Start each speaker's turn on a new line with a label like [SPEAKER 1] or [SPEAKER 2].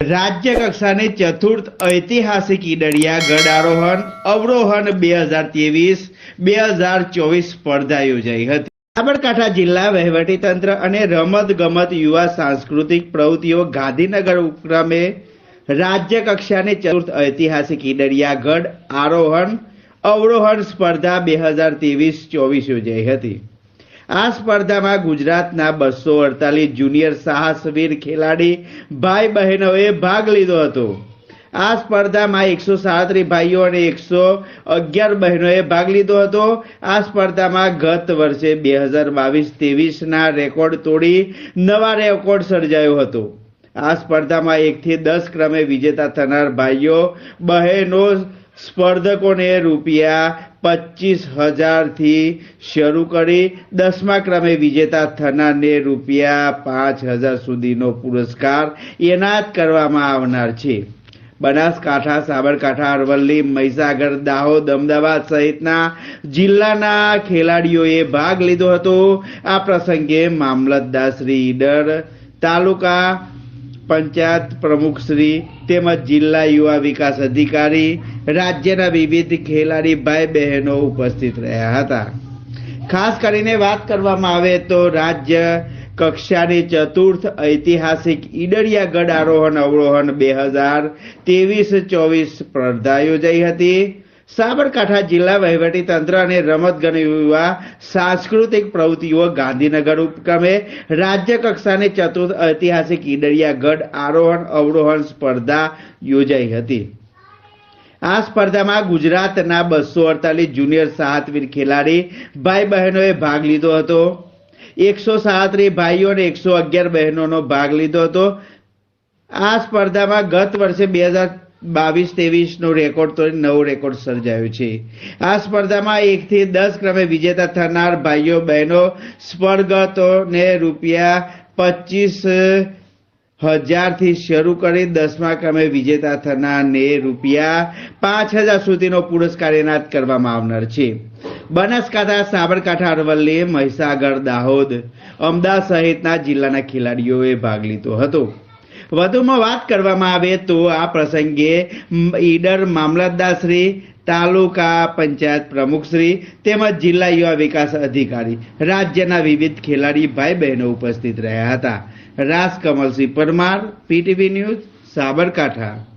[SPEAKER 1] રાજ્ય કક્ષાની ચતુર્થ ઐતિહાસિક ઈડરિયા ગઢ આરોહણ અવરોહણ બે હજાર ત્રેવીસ, બે હજાર ચોવીસ સ્પર્ધા યોજાઈ હતી. સાબરકાંઠા જિલ્લા વહીવટીતંત્ર અને રમત ગમત યુવા સાંસ્કૃતિક પ્રવૃત્તિઓ ગાંધીનગર ઉપક્રમે રાજ્ય કક્ષાની ચતુર્થ ઐતિહાસિક ઈડરિયા ગઢ આરોહણ અવરોહણ સ્પર્ધા બે હજાર ત્રેવીસ ચોવીસ યોજાઈ હતી. આ સ્પર્ધામાં ગુજરાતના બસો અડતાલીસ જુનિયર સાહસવીર ખેલાડી ભાઈ બહેનોએ ભાગ લીધો હતો. આ સ્પર્ધામાં એકસો સાડત્રીસ ભાઈઓ અને એકસો અગિયાર બહેનોએ ભાગ લીધો હતો. આ સ્પર્ધામાં ગત વર્ષે બે હજાર બાવીસ ત્રેવીસના રેકોર્ડ તોડી નવા રેકોર્ડ સર્જાયો હતો. આ સ્પર્ધામાં એકથી દસ ક્રમે વિજેતા થનાર ભાઈઓ, બહેનો સ્પર્ધકોને રૂપિયા પચીસ હજારથી શરૂ કરી દસમા ક્રમે વિજેતા થનારને રૂપિયા પાંચ હજાર સુધીનો પુરસ્કાર એનાયત કરવામાં આવનાર છે. બનાસકાંઠા, સાબરકાંઠા, અરવલ્લી, મહીસાગર, દાહોદ, અમદાવાદ સહિતના જિલ્લાના ખેલાડીઓએ ભાગ લીધો હતો. આ પ્રસંગે મામલતદાર શ્રી ઈડર તાલુકા પંચાયત પ્રમુખશ્રી તેમજ જિલ્લા યુવા વિકાસ અધિકારી, રાજ્યના વિવિધ ખેલાડી ભાઈ બહેનો ઉપસ્થિત રહ્યા હતા. ખાસ કરીને વાત કરવામાં આવે તો રાજ્ય કક્ષાની ચતુર્થ ઐતિહાસિક ઈડરિયા ગઢ આરોહણ અવરોહણ બે હજાર ત્રેવીસ ચોવીસ સ્પર્ધા યોજાઈ હતી. સાબરકાંઠા જિલ્લા વહીવટી તંત્ર અને રમતગમત યુવા સાંસ્કૃતિક પ્રવૃત્તિઓ ગાંધીનગર ઉપક્રમે રાજ્ય કક્ષાની ચતુર્થ ઐતિહાસિક ઈડરિયા ગઢ આરોહણ અવરોહણ સ્પર્ધા યોજાઈ હતી. આ સ્પર્ધામાં ગુજરાતના બસો અડતાલીસ જુનિયર સાતવીર ખેલાડી ભાઈ બહેનોએ ભાગ લીધો હતો. એકસો સાતરી ભાઈઓ અને એકસો અગિયાર બહેનોનો ભાગ લીધો હતો. આ સ્પર્ધામાં ગત વર્ષે બે હજાર બાવીસ ત્રેવીસ નો રેકોર્ડ તો નવો રેકોર્ડ સર્જાયો છે. આ સ્પર્ધામાં એકથી દસ ક્રમે વિજેતા થનાર ભાઈઓ, બહેનો, સ્પર્ધકોને રૂપિયા પચીસ હજારથી શરૂ કરી દસમા ક્રમે વિજેતા થનારને રૂપિયા પાંચ હજાર સુધીનો પુરસ્કાર એનાયત કરવામાં આવનાર છે. બનાસકાંઠા, સાબરકાંઠા, અરવલ્લી, મહીસાગર, દાહોદ અમદાવાદ સહિતના જિલ્લાના ખેલાડીઓએ ભાગ લીધો હતો. વધુમાં વાત કરવામાં આવે તો આ પ્રસંગે ઈડર મામલતદારશ્રી તાલુકા પંચાયત પ્રમુખશ્રી તેમજ જિલ્લા યુવા વિકાસ અધિકારી, રાજ્યના વિવિધ ખેલાડી ભાઈ બહેનો ઉપસ્થિત રહ્યા હતા. રાસ કમલસિંહ પરમાર, પીટીવી ન્યૂઝ, સાબરકાંઠા.